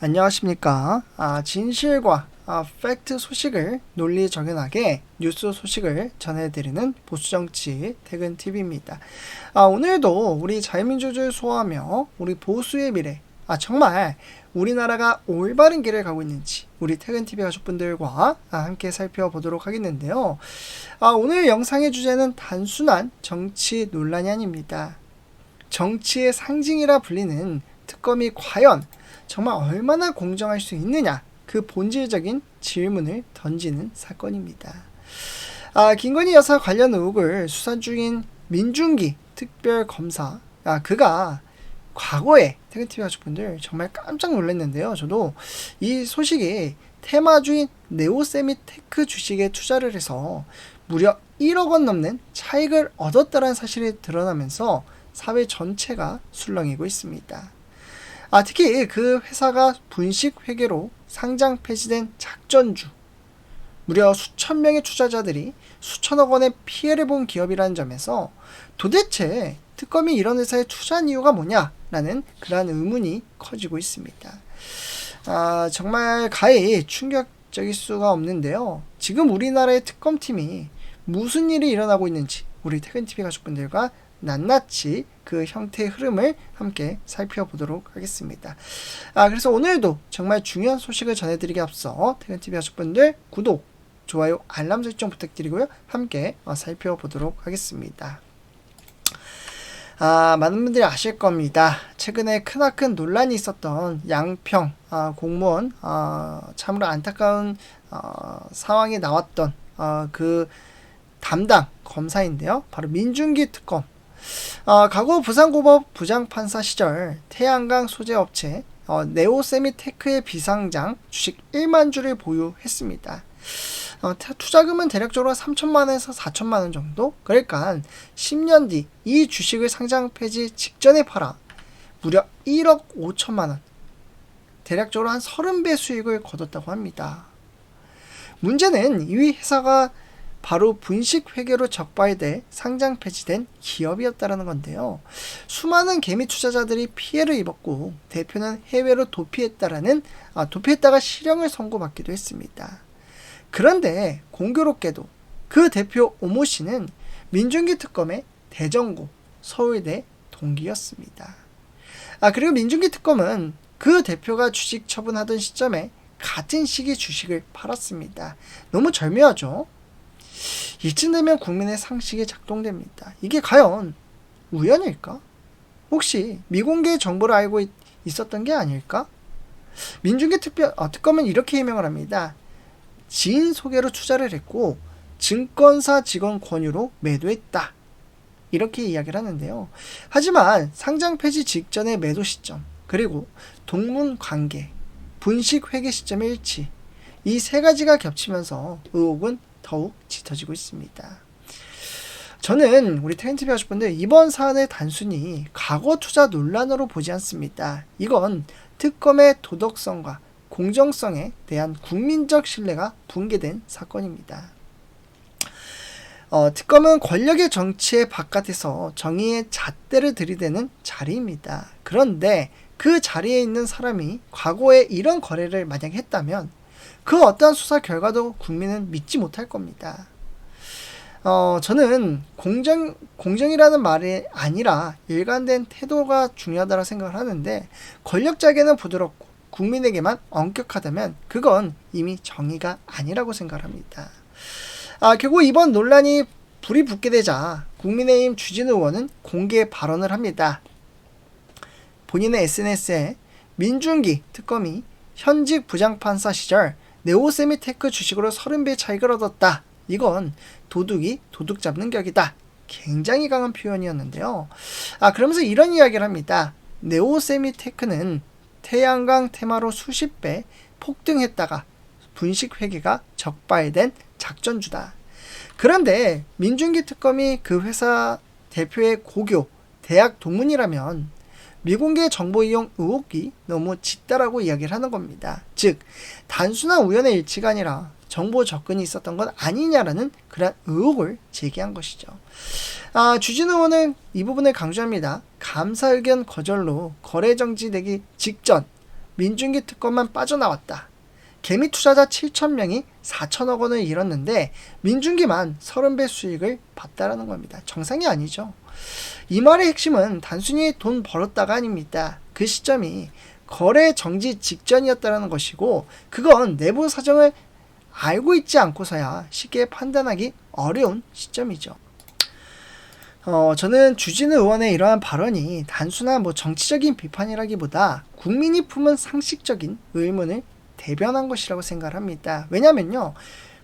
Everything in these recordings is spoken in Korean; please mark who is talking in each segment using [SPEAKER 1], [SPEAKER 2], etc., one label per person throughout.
[SPEAKER 1] 안녕하십니까. 아, 진실과 아, 팩트 소식을 논리 정연하게 뉴스 소식을 전해드리는 보수정치 퇴근TV입니다. 아, 오늘도 우리 자유민주주의를 소화하며 우리 보수의 미래, 아, 정말 우리나라가 올바른 길을 가고 있는지 우리 퇴근TV 가족분들과 아, 함께 살펴보도록 하겠는데요. 아, 오늘 영상의 주제는 단순한 정치 논란이 아닙니다. 정치의 상징이라 불리는 특검이 과연 정말 얼마나 공정할 수 있느냐 그 본질적인 질문을 던지는 사건입니다. 아, 김건희 여사 관련 의혹을 수사 중인 민중기 특별검사 아, 그가 과거에 태그TV 가족분들 정말 깜짝 놀랐는데요. 저도 이 소식이 테마주인 네오세미테크 주식에 투자를 해서 무려 1억 원 넘는 차익을 얻었다는 사실이 드러나면서 사회 전체가 술렁이고 있습니다. 아, 특히 그 회사가 분식 회계로 상장 폐지된 작전주. 무려 수천 명의 투자자들이 수천억 원의 피해를 본 기업이라는 점에서 도대체 특검이 이런 회사에 투자한 이유가 뭐냐라는 그러한 의문이 커지고 있습니다. 아, 정말 가히 충격적일 수가 없는데요. 지금 우리나라의 특검팀이 무슨 일이 일어나고 있는지 우리 퇴근TV 가족분들과 낱낱이 그 형태의 흐름을 함께 살펴보도록 하겠습니다. 아, 그래서 오늘도 정말 중요한 소식을 전해드리기 앞서 퇴근TV 가족분들 구독, 좋아요, 알람 설정 부탁드리고요. 함께 어, 살펴보도록 하겠습니다. 아, 많은 분들이 아실 겁니다. 최근에 크나큰 논란이 있었던 양평 아, 공무원 아, 참으로 안타까운 어, 상황이 나왔던 어, 그 담당 검사인데요. 바로 민중기 특검 어, 과거 부산고법 부장판사 시절 태양광 소재 업체 어, 네오세미테크의 비상장 주식 1만 주를 보유했습니다. 어, 투자금은 대략적으로 3천만 원에서 4천만 원 정도. 그러니까 10년 뒤 이 주식을 상장 폐지 직전에 팔아 무려 1억 5천만 원. 대략적으로 한 30배 수익을 거뒀다고 합니다. 문제는 이 회사가 바로 분식 회계로 적발돼 상장 폐지된 기업이었다라는 건데요. 수많은 개미 투자자들이 피해를 입었고 대표는 해외로 도피했다라는 아, 도피했다가 실형을 선고받기도 했습니다. 그런데 공교롭게도 그 대표 오모 씨는 민중기 특검의 대전고 서울대 동기였습니다. 아 그리고 민중기 특검은 그 대표가 주식 처분하던 시점에 같은 시기 주식을 팔았습니다. 너무 절묘하죠? 이쯤 되면 국민의 상식이 작동됩니다. 이게 과연 우연일까? 혹시 미공개 정보를 알고 있, 있었던 게 아닐까? 민중계 특별 어, 특검은 이렇게 해명을 합니다. 지인 소개로 투자를 했고 증권사 직원 권유로 매도했다. 이렇게 이야기를 하는데요. 하지만 상장 폐지 직전의 매도 시점, 그리고 동문 관계, 분식 회계 시점의 일치, 이 세 가지가 겹치면서 의혹은 더욱 짙어지고 있습니다. 저는 우리 텐티비 하셨분들 이번 사안을 단순히 과거 투자 논란으로 보지 않습니다. 이건 특검의 도덕성과 공정성에 대한 국민적 신뢰가 붕괴된 사건입니다. 어, 특검은 권력의 정치의 바깥에서 정의의 잣대를 들이대는 자리입니다. 그런데 그 자리에 있는 사람이 과거에 이런 거래를 만약 했다면 그 어떠한 수사 결과도 국민은 믿지 못할 겁니다. 어, 저는 공정, 공정이라는 말이 아니라 일관된 태도가 중요하다고 생각을 하는데 권력자에게는 부드럽고 국민에게만 엄격하다면 그건 이미 정의가 아니라고 생각을 합니다. 아, 결국 이번 논란이 불이 붙게 되자 국민의힘 주진우 의원은 공개 발언을 합니다. 본인의 SNS에 민중기 특검이 현직 부장판사 시절 네오세미테크 주식으로 30배 차익을 얻었다. 이건 도둑이 도둑 잡는 격이다. 굉장히 강한 표현이었는데요. 아, 그러면서 이런 이야기를 합니다. 네오세미테크는 태양광 테마로 수십 배 폭등했다가 분식 회계가 적발된 작전주다. 그런데 민중기 특검이 그 회사 대표의 고교, 대학 동문이라면 미공개 정보 이용 의혹이 너무 짙다라고 이야기를 하는 겁니다. 즉, 단순한 우연의 일치가 아니라 정보 접근이 있었던 것 아니냐라는 그런 의혹을 제기한 것이죠. 아, 주진 의원은 이 부분을 강조합니다. 감사 의견 거절로 거래 정지되기 직전 민중기 특검만 빠져나왔다. 개미 투자자 7천 명이 4천억 원을 잃었는데 민중기만 30배 수익을 봤다라는 겁니다. 정상이 아니죠. 이 말의 핵심은 단순히 돈 벌었다가 아닙니다. 그 시점이 거래 정지 직전이었다는 것이고 그건 내부 사정을 알고 있지 않고서야 쉽게 판단하기 어려운 시점이죠. 어, 저는 주진우 의원의 이러한 발언이 단순한 뭐 정치적인 비판이라기보다 국민이 품은 상식적인 의문을 대변한 것이라고 생각을 합니다. 왜냐면요.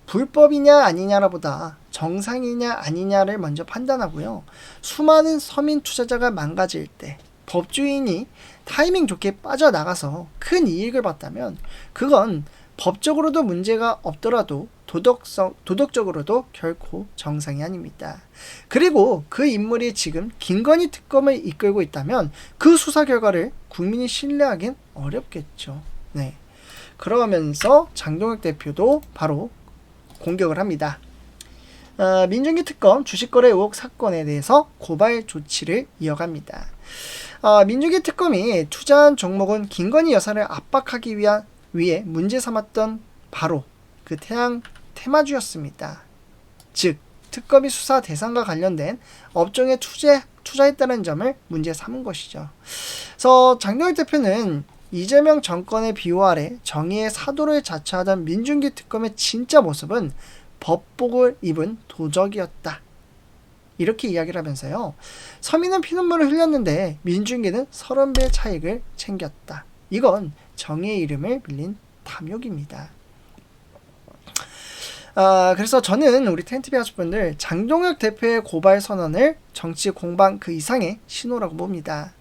[SPEAKER 1] 불법이냐 아니냐라보다 정상이냐 아니냐를 먼저 판단하고요. 수많은 서민 투자자가 망가질 때 법주인이 타이밍 좋게 빠져나가서 큰 이익을 봤다면 그건 법적으로도 문제가 없더라도 도덕성, 도덕적으로도 결코 정상이 아닙니다. 그리고 그 인물이 지금 김건희 특검을 이끌고 있다면 그 수사 결과를 국민이 신뢰하긴 어렵겠죠. 네. 그러면서 장동혁 대표도 바로 공격을 합니다. 어, 민중기 특검 주식거래 의혹 사건에 대해서 고발 조치를 이어갑니다. 어, 민중기 특검이 투자한 종목은 김건희 여사를 압박하기 위한 위해 문제 삼았던 바로 그 태양 테마주였습니다. 즉 특검이 수사 대상과 관련된 업종에 투자 투자했다는 점을 문제 삼은 것이죠. 그래서 장동혁 대표는 이재명 정권의 비호 아래 정의의 사도를 자처하던 민중기 특검의 진짜 모습은 법복을 입은 도적이었다. 이렇게 이야기를 하면서요. 서민은 피눈물을 흘렸는데 민중기는 30배 차익을 챙겼다. 이건 정의의 이름을 빌린 탐욕입니다. 아, 그래서 저는 우리 텐티비 가족분들 장동혁 대표의 고발 선언을 정치 공방 그 이상의 신호라고 봅니다.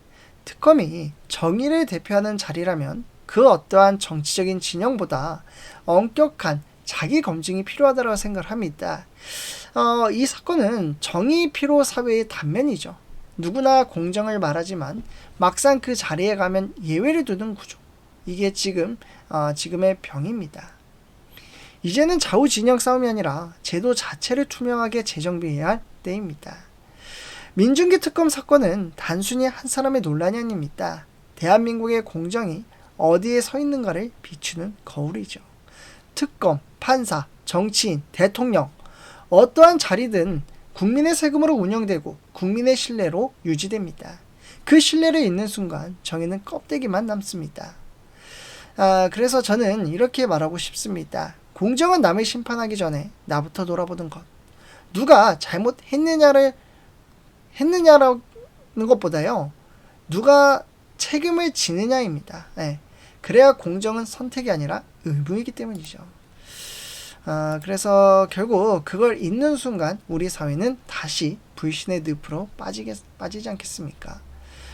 [SPEAKER 1] 특검이 정의를 대표하는 자리라면 그 어떠한 정치적인 진영보다 엄격한 자기 검증이 필요하다고 생각을 합니다. 어, 이 사건은 정의 피로 사회의 단면이죠. 누구나 공정을 말하지만 막상 그 자리에 가면 예외를 두는 구조. 이게 지금 어, 지금의 병입니다. 이제는 좌우 진영 싸움이 아니라 제도 자체를 투명하게 재정비해야 할 때입니다. 민중기 특검 사건은 단순히 한 사람의 논란이 아닙니다. 대한민국의 공정이 어디에 서 있는가를 비추는 거울이죠. 특검, 판사, 정치인, 대통령, 어떠한 자리든 국민의 세금으로 운영되고 국민의 신뢰로 유지됩니다. 그 신뢰를 잃는 순간 정의는 껍데기만 남습니다. 아, 그래서 저는 이렇게 말하고 싶습니다. 공정은 남을 심판하기 전에 나부터 돌아보는 것. 누가 잘못했느냐를 했느냐라는 것보다요. 누가 책임을 지느냐입니다. 네. 그래야 공정은 선택이 아니라 의무이기 때문이죠. 아, 그래서 결국 그걸 잊는 순간 우리 사회는 다시 불신의 늪으로 빠지겠, 빠지지 않겠습니까?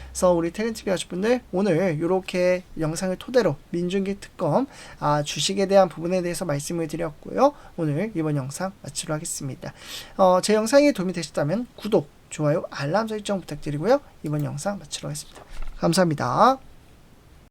[SPEAKER 1] 그래서 우리 텔레티비 가족분들 오늘 이렇게 영상을 토대로 민중기 특검 아, 주식에 대한 부분에 대해서 말씀을 드렸고요. 오늘 이번 영상 마치도록 하겠습니다. 어, 제 영상이 도움이 되셨다면 구독, 좋아요, 알람 설정 부탁드리고요. 이번 영상 마치도록 하겠습니다. 감사합니다.